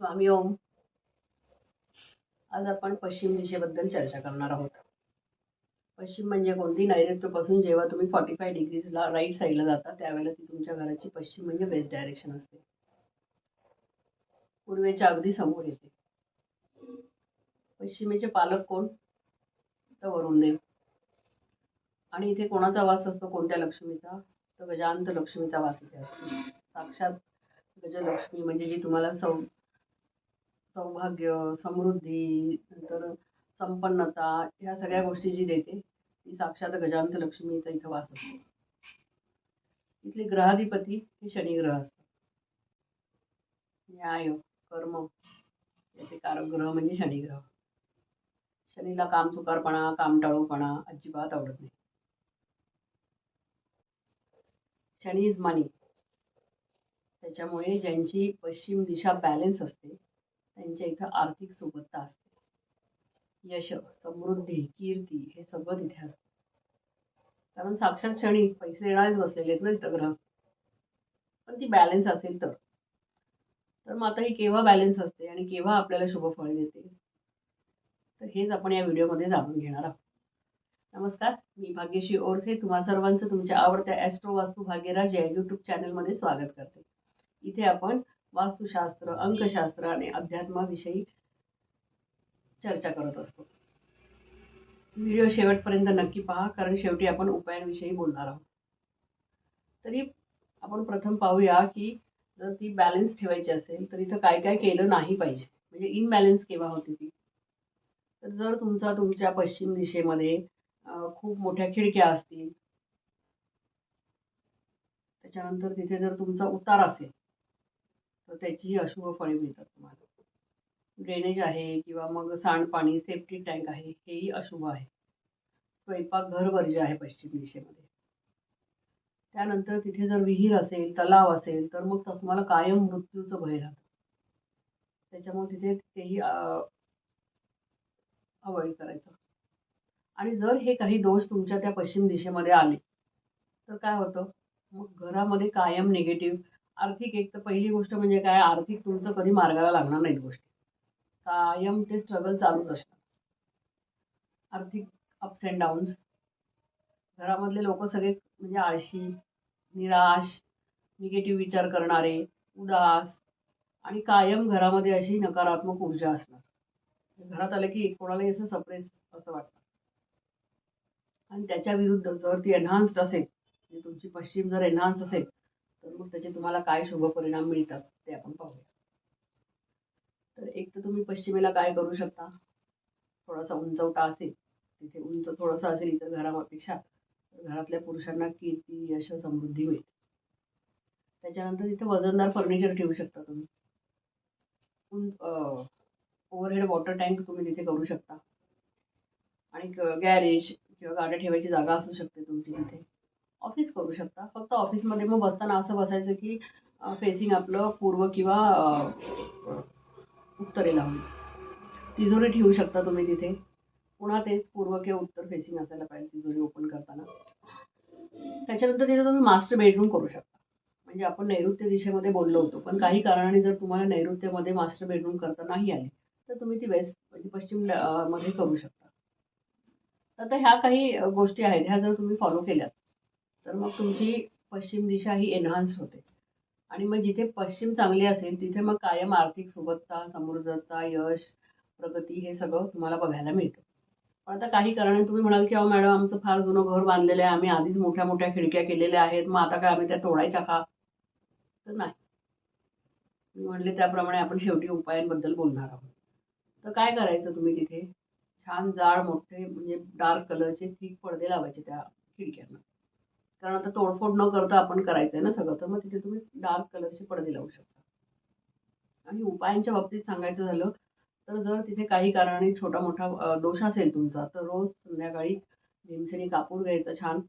स्वामी ओम. आज आपण पश्चिम दिशेबद्दल चर्चा करणार आहोत. पश्चिम म्हणजे कोणती? नैऋत्यपासून जेव्हा तुम्ही फॉर्टी फाय डिग्रीजला राईट साईडला जाता त्यावेळेला ती तुमच्या घराची पश्चिम म्हणजे वेस्ट डायरेक्शन असते. पूर्वेच्या अगदी समोर येते. पश्चिमेचे पालक कोण? तर वरुणदेव आणि इथे कोणाचा वास असतो? कोणत्या लक्ष्मीचा? तर गजांत लक्ष्मीचा वास इथे असतो. साक्षात गजलक्ष्मी म्हणजे जी तुम्हाला सौ सौभाग्य समृद्धी नंतर संपन्नता ह्या सगळ्या गोष्टी जी देते ती साक्षात गजांत लक्ष्मीचा इथं वास असतो. इथले ग्रहाधिपती हे शनिग्रह असतात. न्याय कर्म याचे कारक ग्रह म्हणजे शनिग्रह. शनीला काम चुकारपणा कामटाळूपणा अजिबात आवडत नाही. शनी इज मनी त्याच्यामुळे ज्यांची पश्चिम दिशा बॅलन्स असते त्यांच्या इथं आर्थिक सुबत्ता असते. यश समृद्धी कीर्ती हे सगळं तिथे असतं. कारण साक्षात क्षणी पैसे देणारेच बसलेले आहेत ना तिथं ग्रह पण ती बॅलन्स असेल तर. तर मग आता ही केव्हा बॅलन्स असते आणि केव्हा आपल्याला शुभ फळ देते? तर हेच आपण या व्हिडिओमध्ये जाणून घेणार आहोत. नमस्कार मी भाग्यश्री ओरसे. तुम्हा सर्वांचं तुमच्या आवडत्या ॲस्ट्रो वास्तू भाग्यराज या यूट्यूब चॅनलमध्ये स्वागत करते. इथे आपण वास्तुशास्त्र अंकशास्त्र आणि अध्यात्माविषयी चर्चा करत असतो. व्हिडिओ शेवटपर्यंत नक्की पहा कारण शेवटी आपण उपायांविषयी बोलणार आहोत. तरी आपण प्रथम पाहूया की जर ती बॅलन्स ठेवायची असेल तर इथं काय काय केलं नाही पाहिजे. म्हणजे इनबॅलन्स केव्हा होती ती? तर जर तुमचा तुमच्या पश्चिम दिशेमध्ये खूप मोठ्या खिडक्या असतील त्याच्यानंतर तिथे जर तुमचा उतार असेल तर त्याची अशुभ फळे मिळतात तुम्हाला. ड्रेनेज आहे किंवा मग सांडपाणी सेफ्टी टँक आहे हेही अशुभ आहे. स्वयंपाक घर वर्ज्य आहे पश्चिम दिशेमध्ये. त्यानंतर तिथे जर विहीर असेल तलाव असेल तर मग तुम्हाला कायम मृत्यूचं भय राहतं. त्याच्यामुळे तिथे तेही अवॉइड करायचं. आणि जर हे काही दोष तुमच्या त्या पश्चिम दिशेमध्ये आले तर काय होतं? मग घरामध्ये कायम निगेटिव्ह आर्थिक एक तर पहिली गोष्ट म्हणजे काय आर्थिक तुमचं कधी मार्गाला लागणार नाहीत गोष्टी. कायम ते स्ट्रगल चालूच असणार आर्थिक अप्स अँड डाऊन्स घरामधले लोक सगळे म्हणजे आळशी निराश निगेटिव्ह विचार करणारे उदास आणि कायम घरामध्ये अशी नकारात्मक ऊर्जा असणार. घरात आलं की कोणालाही असं सप्रेस असं वाटतं. आणि त्याच्या विरुद्ध जर ती एन्हान्स्ड असेल म्हणजे तुमची पश्चिम जर एन्हान्स असेल तर मग त्याचे तुम्हाला काय शुभ परिणाम मिळतात ते आपण पाहूया. तर एक तर तुम्ही पश्चिमेला काय करू शकता? थोडासा उंचवटा असेल तिथे उंच थोडंसं असेल इतर घरापेक्षा घरातल्या पुरुषांना कीर्ती यश समृद्धी मिळते. त्याच्यानंतर तिथे वजनदार फर्निचर ठेवू शकता तुम्ही. ओव्हरहेड वॉटर टँक तुम्ही तिथे करू शकता. आणि गॅरेज किंवा गाड्या ठेवायची जागा असू शकते तुमची तिथे. ऑफिस करू शकता. फक्त ऑफिसमध्ये मग बसताना असं बसायचं की फेसिंग आपलं पूर्व किंवा उत्तरेला. तिजोरी ठेवू शकता तुम्ही तिथे. पुन्हा तेच पूर्व किंवा उत्तर फेसिंग असायला पाहिजे तिजोरी ओपन करताना. त्याच्यानंतर तिथे तुम्ही मास्टर बेडरूम करू शकता. म्हणजे आपण नैऋत्य दिशेमध्ये बोललो होतो पण काही कारणाने जर तुम्हाला नैऋत्यमध्ये मास्टर बेडरूम करता नाही आले तर तुम्ही ती वेस्ट म्हणजे पश्चिममध्ये करू शकता. तर ह्या काही गोष्टी आहेत ह्या जर तुम्ही फॉलो केल्यात तर मग तुमची पश्चिम दिशा ही एन्हान्स होते. आणि मग जिथे पश्चिम चांगली असेल तिथे मग कायम आर्थिक सुबत्ता समृद्धता यश प्रगती हे सगळं तुम्हाला बघायला मिळतं. पण आता काही कारणाने तुम्ही म्हणाल की अहो मॅडम आमचं फार जुनं घर बांधलेलं आहे. आम्ही आधीच मोठ्या मोठ्या खिडक्या केलेल्या आहेत. मग आता काय आम्ही त्या तोडायच्या का? तर नाही. मी म्हणले त्याप्रमाणे आपण शेवटी उपायांबद्दल बोलणार आहोत. तर काय करायचं तुम्ही तिथे? छान जाड मोठे म्हणजे डार्क कलरचे थिक पडदे लावायचे त्या खिडक्यांना. कारण आता तोडफोड न करता आपण करायचंय ना सगळं. तर मग तिथे तुम्ही डार्क कलरचे पडदे लावू शकता. आणि उपायांच्या बाबतीत सांगायचं झालं तर जर तिथे काही कारणाने छोटा मोठा दोष असेल तुमचा तर रोज संध्याकाळी भीमसेनी कापूर घ्यायचा छान.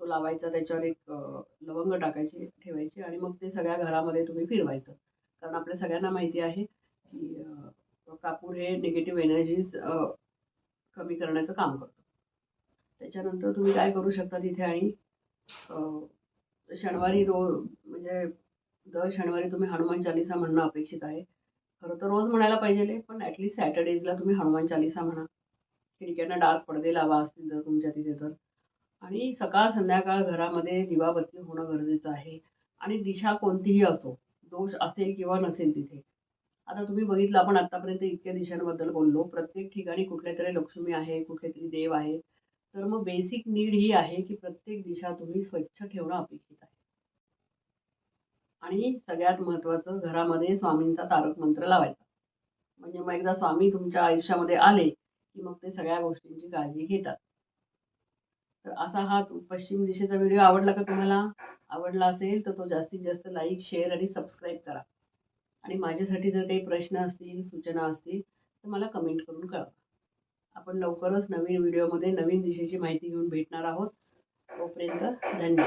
तो लावायचा त्याच्यावर एक लवंग टाकायची ठेवायची आणि मग ते सगळ्या घरामध्ये तुम्ही फिरवायचं. कारण आपल्या सगळ्यांना माहिती आहे की कापूर हे निगेटिव्ह एनर्जीज कमी करण्याचं काम करतो. त्याच्यानंतर तुम्ही काय करू शकता तिथे आणि शनिवारी रोज म्हणजे दर शनिवारी तुम्ही हनुमान चालिसा म्हणणं अपेक्षित आहे. खरं तर रोज म्हणायला पाहिजे पण ॲटलिस्ट सॅटर्डेजला तुम्ही हनुमान चालिसा म्हणा. खिडक्यांना डार्क पडदे लावा असतील जर तुमच्या तिथे तर. आणि सकाळ संध्याकाळ घरामध्ये दिवाबत्ती होणं गरजेचं आहे. आणि दिशा कोणतीही असो दोष असेल किंवा नसेल तिथे. आता तुम्ही बघितलं आपण आतापर्यंत इतक्या दिशांबद्दल बोललो. प्रत्येक ठिकाणी कुठल्या तरी लक्ष्मी आहे कुठले तरी देव आहे. तर मग बेसिक नीड ही आहे की प्रत्येक दिशा तुम्ही स्वच्छ ठेवणं अपेक्षित आहे. आणि सगळ्यात महत्त्वाचं घरामध्ये स्वामींचा तारक मंत्र लावायचा. म्हणजे मग एकदा स्वामी तुमच्या आयुष्यामध्ये आले की मग ते सगळ्या गोष्टींची काळजी घेतात. तर असा हा पश्चिम दिशेचा व्हिडिओ आवडला का तुम्हाला? आवडला असेल तर तो जास्तीत जास्त लाईक शेअर आणि सबस्क्राईब करा. आणि माझ्यासाठी जर काही प्रश्न असतील सूचना असतील तर मला कमेंट करून कळवा. आपण लवकरच नवीन व्हिडिओमध्ये नवीन दिशेची माहिती घेऊन भेटणार आहोत. तोपर्यंत धन्यवाद.